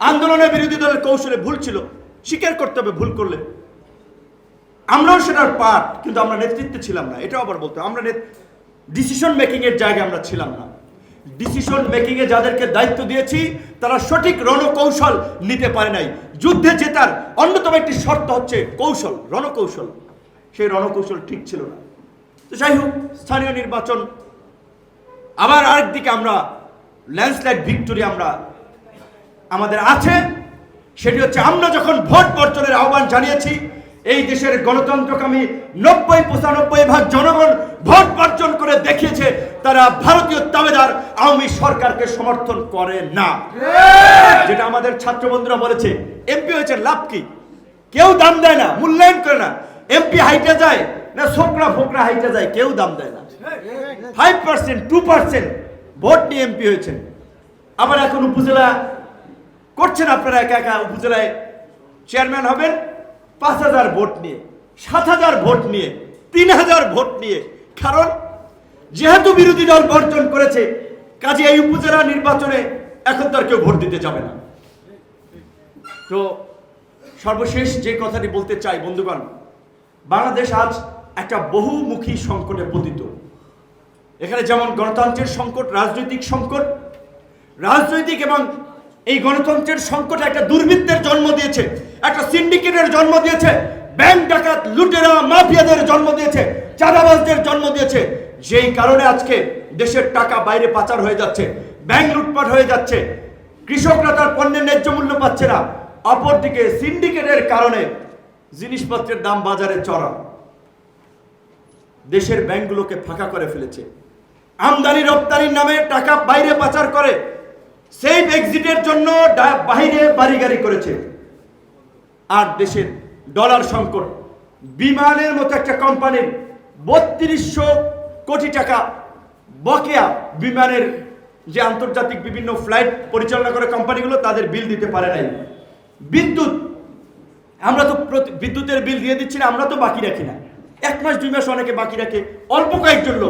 আন্দোলনের বিরোধী দলের কৌশলে ভুল ছিল। স্বীকার করতে হবে ভুল করলে। আমরাও সেটার পার্ট কিন্তু আমরা নেতৃত্বে ছিলাম না। এটাও আবার বলতে। আমরা ডিসিশন মেকিং এর জায়গায় আমরা ছিলাম না। ডিসিশন মেকিং এ যাদেরকে দায়িত্ব দিয়েছি, তারা সঠিক রণকৌশল নিতে পারে নাই। যুদ্ধে জেতার অন্যতম একটি শর্ত হচ্ছে কৌশল, রণকৌশল। সেই রণকৌশল ঠিক ছিল না। তো যাই হোক, স্থানীয় নির্বাচন। আবার আরেকদিকে আমরা ল্যান্ডস্লাইড ভিক্টোরি আমরা আমাদের আছে। সেটি হচ্ছে আমরা যখন ভোট বর্জনের আহ্বান জানিয়েছি, এই দেশের গণতন্ত্রকামী নব্বই, পঁচানব্বই ভাগ জনগণ ভোট বর্জন করে দেখিয়েছে, তারা ভারতীয় তাবেদার আওয়ামী সরকারকে সমর্থন করে না। যেটা আমাদের ছাত্র বন্ধুরা বলেছে, এমপি হয়েছে লাভ কি? কেউ দাম দেয় না, মূল্যায়ন করে না। এমপি হাইটে যায় না ছোকরা ফোকরা হাইটে যায়, কেউ দাম দেয় না। Five percent two percent vote নিয়ে এমপি হয়েছেন। আবার এখন উপজেলা করছেন আপনারা একা একা উপজেলায় চেয়ারম্যান হবেন, পাঁচ হাজার ভোট নিয়ে, সাত হাজার ভোট নিয়ে, তিন হাজার ভোট নিয়ে। কারণ, যেহেতু বিরোধী দল বর্জন করেছে, কাজে এই উপজেলা নির্বাচনে এখন তার কেউ ভোট দিতে যাবে না। তো, সর্বশেষ যে কথাটি বলতে চাই, বন্ধুগণ, বাংলাদেশ আজ একটা বহুমুখী সংকটে পতিত। এখানে যেমন গণতন্ত্রের সংকট, রাজনৈতিক সংকট, রাজনৈতিক এবং এই গণতন্ত্রের সংকট একটা দুর্বৃত্তের জন্ম দিয়েছে, একটা সিন্ডিকেটের জন্ম দিয়েছে, ব্যাংক ডাকাত, লুটেরা, মাফিয়াদের জন্ম দিয়েছে, চাঁদাবাজদের জন্ম দিয়েছে। যেই কারণে আজকে দেশের টাকা বাইরে পাচার হয়ে যাচ্ছে, ব্যাংক লুটপাট হয়ে যাচ্ছে, কৃষকরা তার পণ্যের ন্যায্য মূল্য পাচ্ছে না, অপরদিকে সিন্ডিকেটের কারণে জিনিসপত্রের দাম বাজারে চড়া। দেশের ব্যাংকগুলোকে ফাঁকা করে ফেলেছে। আমদানি রপ্তানির নামে টাকা বাইরে পাচার করে সেফ এক্সিটের জন্য ডা- বাইরে বাড়ি করেছে। আর দেশের ডলার সংকট, বিমানের মতো একটা কোম্পানির বত্রিশশো কোটি টাকা বকেয়া বিমানের যে আন্তর্জাতিক বিভিন্ন ফ্লাইট পরিচালনা করে কোম্পানিগুলো তাদের বিল দিতে পারে নাই। বিদ্যুৎ, আমরা তো বিদ্যুতের বিল দিয়ে দিচ্ছি না, আমরা তো বাকি রাখি না। এক মাস, দুই মাস অনেকে বাকি রাখে, অল্প কয়েকজন লোক।